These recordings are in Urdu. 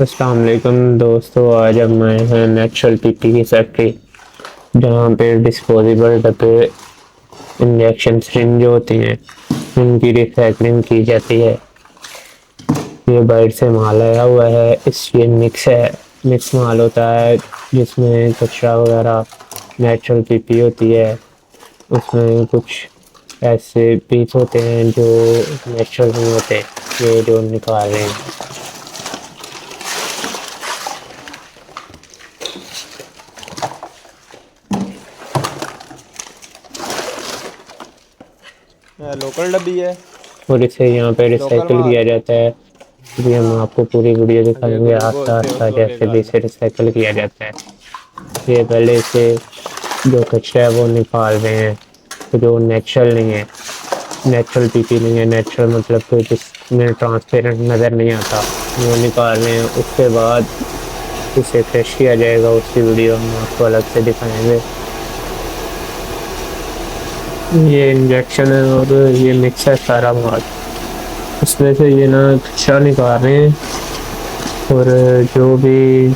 السلام علیکم دوستو، آج ہم آئے ہیں نیچرل پی پی کی فیکٹری جہاں پہ ڈسپوزیبل ڈبے انجیکشن سرنج جو ہوتی ہیں، ان کی ریسائکلنگ کی جاتی ہے۔ یہ بائٹ سے مال آیا ہوا ہے، اس یہ مکس ہے۔ مکس مال ہوتا ہے جس میں کچرا وغیرہ نیچرل پی پی ہوتی ہے۔ اس میں کچھ ایسے پیس ہوتے ہیں جو نیچرل نہیں ہوتے، یہ جو نکال رہے ہیں۔ لوکل ڈبی ہے۔ اور اسے یہاں پہ ریسائکل کیا جاتا ہے۔ جی ہم آپ کو پوری ویڈیو دکھائیں گے۔ آہستہ آہستہ جیسے بھی اسے ریسائکل کیا جاتا ہے۔ یہ پہلے اسے جو کچرا ہے وہ نکال رہے ہیں۔ جو نیچرل نہیں ہے۔ نیچرل پی پی نہیں ہے۔ نیچرل مطلب کہ جس میں ٹرانسپیرنٹ نظر نہیں آتا۔ وہ نکال رہے ہیں۔ اس کے بعد اسے فریش کیا جائے گا۔ اس کی ویڈیو ہم آپ کو الگ سے دکھائیں گے۔ یہ انجیکشن ہے اور یہ مکس ہے سارا مال۔ اس میں سے یہ نا کچرا نکال رہے ہیں اور جو بھی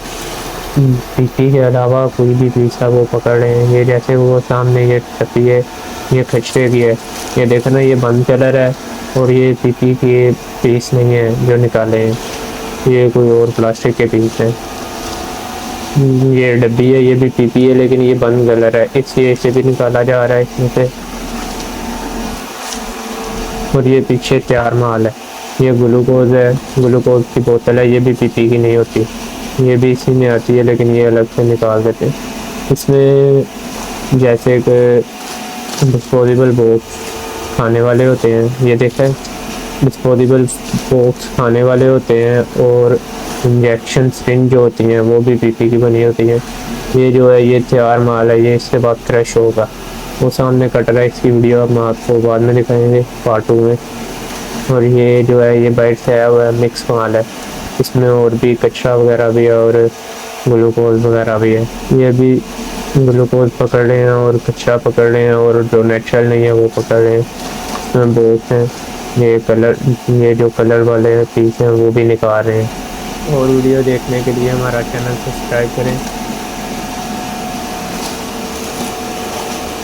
پی پی کے علاوہ کوئی بھی پیس ہے وہ پکڑ رہے ہیں۔ یہ جیسے وہ سامنے یہ ٹپی ہے، یہ کچرے کی ہے۔ یہ دیکھنا یہ بند کلر ہے اور یہ پی پی کی پیس نہیں ہے جو نکالے ہیں۔ یہ کوئی اور پلاسٹک کے پیس ہیں۔ یہ ڈبی ہے، یہ بھی پی پی ہے، لیکن یہ بند کلر ہے۔ اس لیے اسے بھی نکالا جا رہا ہے۔ اس میں سے اور یہ پیچھے تیار مال ہے۔ یہ گلوکوز ہے۔ گلوکوز کی بوتل ہے، یہ بھی پی پی کی نہیں ہوتی۔ یہ بھی اسی میں آتی ہے، لیکن یہ الگ سے نکال دیتے۔ اس میں جیسے کہ ڈسپوزیبل باکس کھانے والے ہوتے ہیں۔ یہ دیکھیں۔ ڈسپوزیبل باکس کھانے والے ہوتے ہیں اور انجیکشن سرنج جو ہوتی ہیں، وہ بھی پی پی کی بنی ہوتی ہیں۔ یہ جو ہے، یہ تیار مال ہے، یہ اس سے بعد کریش ہوگا۔ وہ سامنے کٹ رہا ہے اس کی ویڈیو ہم آپ کو بعد میں دکھائیں گے پارٹ ٹو میں۔ اور یہ جو ہے، یہ بائٹ سے آیا ہوا ہے مکس مال ہے۔ اس میں اور بھی کچرا وغیرہ بھی ہے اور گلوکوز وغیرہ بھی ہے۔ یہ بھی گلوکوز پکڑ رہے ہیں اور کچرا پکڑ رہے ہیں اور جو نیچرل نہیں ہے، وہ پکڑ رہے ہیں۔ اس میں بوکس ہیں یہ کلر یہ جو کلر والے پیس ہیں، وہ بھی نکال رہے ہیں۔ اور ویڈیو دیکھنے کے لیے ہمارا چینل سبسکرائب کریں۔